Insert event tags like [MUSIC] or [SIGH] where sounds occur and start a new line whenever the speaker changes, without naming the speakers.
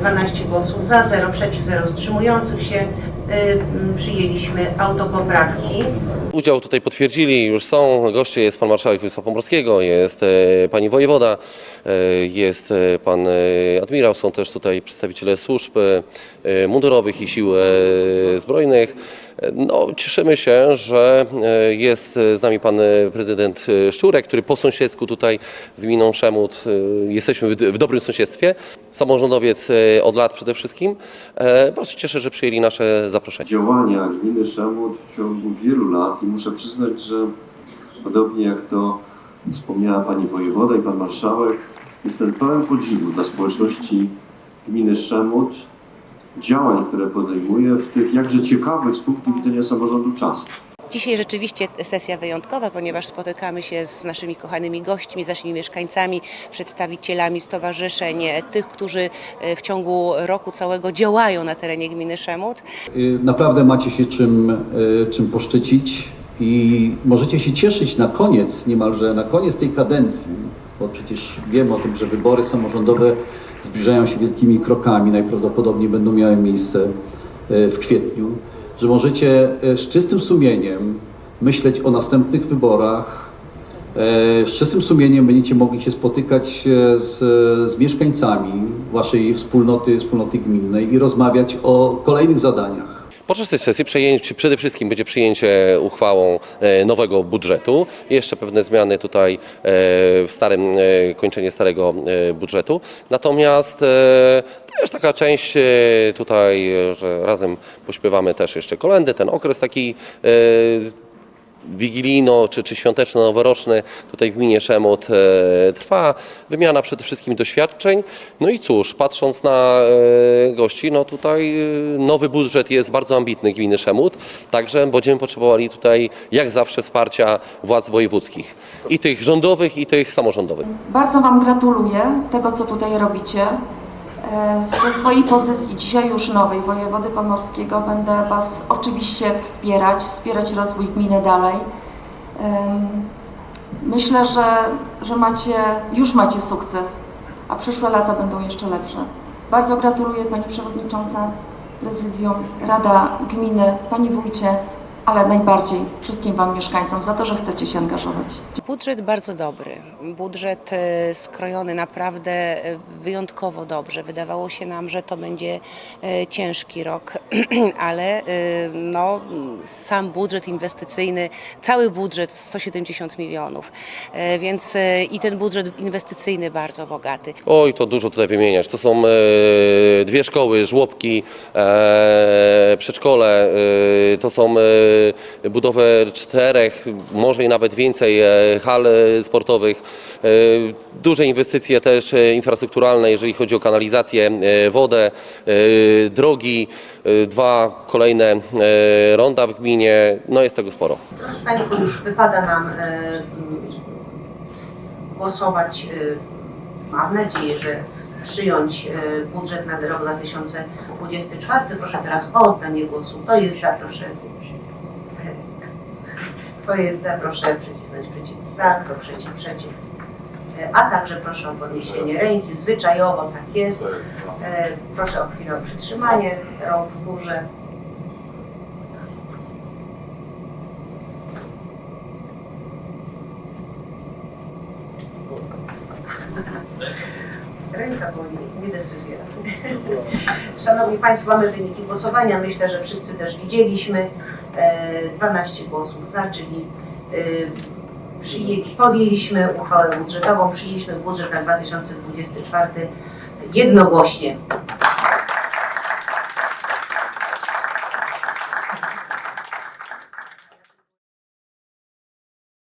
12 głosów za, 0 przeciw, 0 wstrzymujących się. Y, Przyjęliśmy autopoprawki.
Udział tutaj potwierdzili, już są goście, jest pan marszałek województwa pomorskiego, jest e, pani wojewoda, e, jest e, pan admirał, są też tutaj przedstawiciele służb mundurowych i sił zbrojnych. No, cieszymy się, że e, jest z nami pan e, prezydent e, Szczurek, który po sąsiedzku tutaj z gminą e, jesteśmy w, dobrym sąsiedztwie. Samorządowiec od lat przede wszystkim. Bardzo się cieszę, że przyjęli nasze zaproszenie.
działania gminy Szemut w ciągu wielu lat i muszę przyznać, że podobnie jak to wspomniała pani wojewoda i pan marszałek, jestem pełen podziwu dla społeczności gminy Szemut, działań, które podejmuje w tych jakże ciekawych z punktu widzenia samorządu czasach.
Dzisiaj rzeczywiście sesja wyjątkowa, ponieważ spotykamy się z naszymi kochanymi gośćmi, z naszymi mieszkańcami, przedstawicielami stowarzyszeń, tych, którzy e, w ciągu roku całego działają na terenie gminy Szemut.
Y, Naprawdę macie się czym, y, czym poszczycić i możecie się cieszyć na koniec, niemalże na koniec tej kadencji, bo przecież wiem o tym, że wybory samorządowe zbliżają się wielkimi krokami, najprawdopodobniej będą miały miejsce y, w kwietniu, że możecie y, z czystym sumieniem myśleć o następnych wyborach, E, Z czystym sumieniem będziecie mogli się spotykać e, z, z mieszkańcami waszej wspólnoty, wspólnoty gminnej i rozmawiać o kolejnych zadaniach.
Podczas tej sesji przejęcie, przede wszystkim będzie przyjęcie uchwałą e, nowego budżetu, jeszcze pewne zmiany tutaj e, w starym, e, kończenie starego e, budżetu. Natomiast e, też taka część e, tutaj, e, że razem pośpiewamy też jeszcze kolendy, ten okres taki e, wigilijno czy, czy świąteczno-noworoczny tutaj w gminie Szemot e, trwa. Wymiana przede wszystkim doświadczeń. No i cóż, patrząc na e, gości, no tutaj e, nowy budżet jest bardzo ambitny gminy Szemut, także będziemy potrzebowali tutaj jak zawsze wsparcia władz wojewódzkich. I tych rządowych, i tych samorządowych.
Bardzo Wam gratuluję tego, co tutaj robicie. E, Ze swojej pozycji dzisiaj już nowej wojewody pomorskiego będę Was oczywiście wspierać, wspierać rozwój gminy dalej. Myślę, że, że macie, już macie sukces, a przyszłe lata będą jeszcze lepsze. Bardzo gratuluję Pani Przewodnicząca, Prezydium, Rada Gminy, Pani Wójcie, ale najbardziej wszystkim Wam mieszkańcom za to, że chcecie się angażować.
Budżet bardzo dobry, budżet e, skrojony naprawdę e, wyjątkowo dobrze. Wydawało się nam, że to będzie e, ciężki rok, [CLEARS THROAT] ale no, sam budżet inwestycyjny, cały budżet 170 milionów, więc i ten budżet inwestycyjny bardzo bogaty.
Oj, to dużo tutaj wymieniać. To są dwie szkoły, żłobki, przedszkole, to są budowę czterech, może i nawet więcej e, hal e, sportowych, e, duże inwestycje też infrastrukturalne, jeżeli chodzi o kanalizację, wodę, drogi, dwa kolejne ronda w gminie, no jest tego sporo.
Proszę Państwa, już wypada nam głosować. Mam nadzieję, że przyjąć budżet na rok 2024. Proszę teraz o oddanie głosu. To jest za, proszę. To jest za, proszę przycisnąć przycisk za, to przeciw, przeciw. A także proszę o podniesienie ręki. Zwyczajowo tak jest. E, Proszę o chwilę o przytrzymanie rąk w górze. [LAUGHS] Ręka boli, nie decyzja. Szanowni Państwo, mamy wyniki głosowania. Myślę, że wszyscy też widzieliśmy. E, 12 głosów za, czyli e, podjęliśmy uchwałę budżetową, przyjęliśmy budżet na 2024 jednogłośnie.